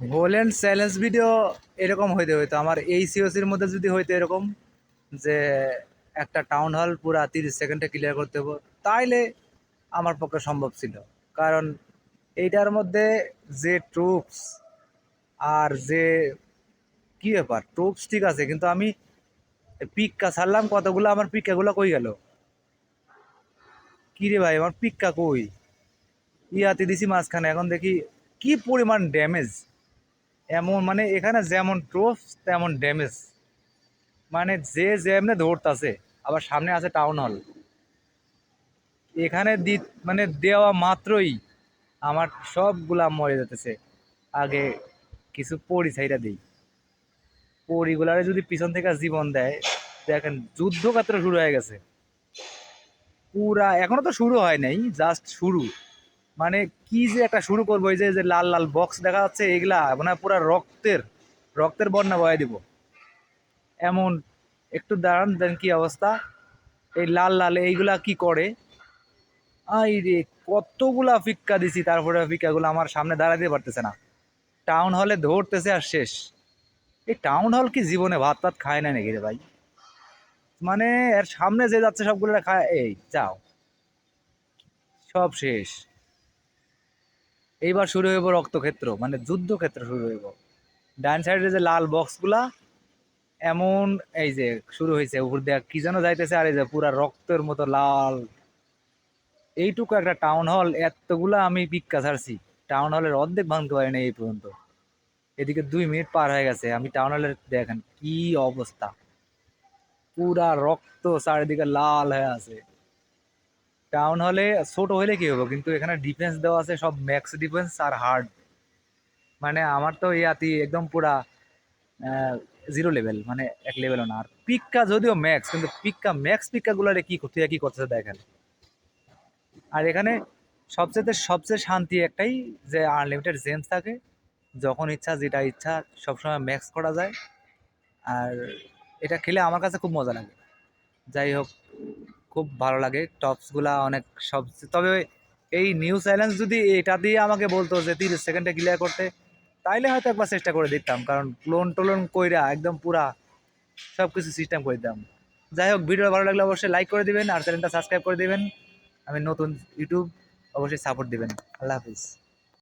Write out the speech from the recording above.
Holland challenge video এরকম হইতে হইতো। আমার এই সিওসির মধ্যে যদি হইতো এরকম, যে একটা টাউন হল পুরা তিরিশ সেকেন্ডে ক্লিয়ার করতে হব, তাইলে আমার পক্ষে সম্ভব ছিল। কারণ এইটার মধ্যে যে ট্রুপস আর যে কি ব্যাপার ট্রুপস ঠিক আছে, কিন্তু আমি পিক্কা ছাড়লাম কতগুলো, আমার পিক্কাগুলো কই গেল? কি রে ভাই, আমার পিক্কা কই? ইয়াতে দিছি মাঝখানে, এখন দেখি কি পরিমাণ ড্যামেজ এমন মানে এখানে যেমন ট্রোফ তেমন ড্যামেজ। মানে যে যেমনে দৌড়তাছে, আবার সামনে আছে টাউন হল এখানে দি মানে দেওয়া মাত্রই আমার সবগুলা মরে যেতেছে। আগে কিছু পরি সাইডা দিই। পরিগুলারে যদি পিছন থেকে জীবন দেয়, দেখেন যুদ্ধক্ষেত্র শুরু হয়ে গেছে। পুরা, এখনও তো শুরু হয় নাই জাস্ট শুরু। মানে কি যে একটা শুরু করব, এই যে লাল লাল বক্স দেখা যাচ্ছে, এগুলা মানে পুরা রক্তের রক্তের বন্যা বয়ে দিব। এমন, একটু দাঁড়ান, দেন কি অবস্থা? এই লাল লাল, এইগুলা কি করে? আই রে, কতগুলা ফিক্কা দিছি, তারপরে ফিক্কাগুলো আমার সামনে দাঁড়াতে পারতেছে না। টাউন হলে ধরতেছে আর শেষ। এই টাউন হল কি জীবনে ভাত টাত খায় না নাকি রে ভাই? মানে এর সামনে যে যাচ্ছে সবগুলো খায়, এই যাও। সব শেষ। এইবার শুরু হইব রক্তক্ষেত্র মানে যুদ্ধক্ষেত্র শুরু হইব। ডান সাইডে যে লাল বক্সগুলা, এমন এই যে শুরু হয়েছে উপর দিয়ে কি যেন যাইতেছে, আর এই যে পুরা রক্তের মতো লাল। এইটুকু একটা টাউন হল এতগুলা আমি পিক্কা ছাড়ছি। টাউন হলের অর্ধেক ভাঙতে পারি না এই পর্যন্ত। এদিকে দুই মিনিট পার হয়ে গেছে, আমি টাউন হলের দেখেন কি অবস্থা। পুরা রক্ত চারিদিকে লাল হয়ে আছে। টাউন হলে ছোট হলে কি হবে? কিন্তু এখানে ডিফেন্স দেওয়া আছে, সব ম্যাক্স ডিফেন্স আর হার্ড মানে আমার তো ইয়াতি একদম পুরা জিরো লেভেল মানে এক লেভেলও না। আর পিক্কা যদিও ম্যাক্স কিন্তু পিক্কা ম্যাক্স পিক্কাগুলারে কি করতে কি করতেছে দেখেন আর এখানে সবচেয়ে সবচেয়ে শান্তি একটাই যে আনলিমিটেড জেমস থাকে। যখন ইচ্ছা, যেটা ইচ্ছা, সবসময় ম্যাক্স করা যায়। আর এটা খেলে আমার কাছে খুব মজা লাগে। যাই হোক খুব ভালো লাগে। টপসগুলা অনেক সব তবে এই নিউ চ্যালেঞ্জ যদি এটা দিয়ে আমাকে বলতো যে তিরিশ সেকেন্ডে ক্লিয়ার করতে, তাইলে হয়তো একবার চেষ্টা করে দিতাম কারণ লোন টোলন কইরা একদম পুরা সব কিছু সিস্টেম করে দিতাম। যাই হোক ভিডিও ভালো লাগলে অবশ্যই লাইক করে দিবেন আর চ্যানেলটা সাবস্ক্রাইব করে দিবেন। আমি নতুন ইউটিউব অবশ্যই সাপোর্ট দিবেন। আল্লাহ হাফিজ।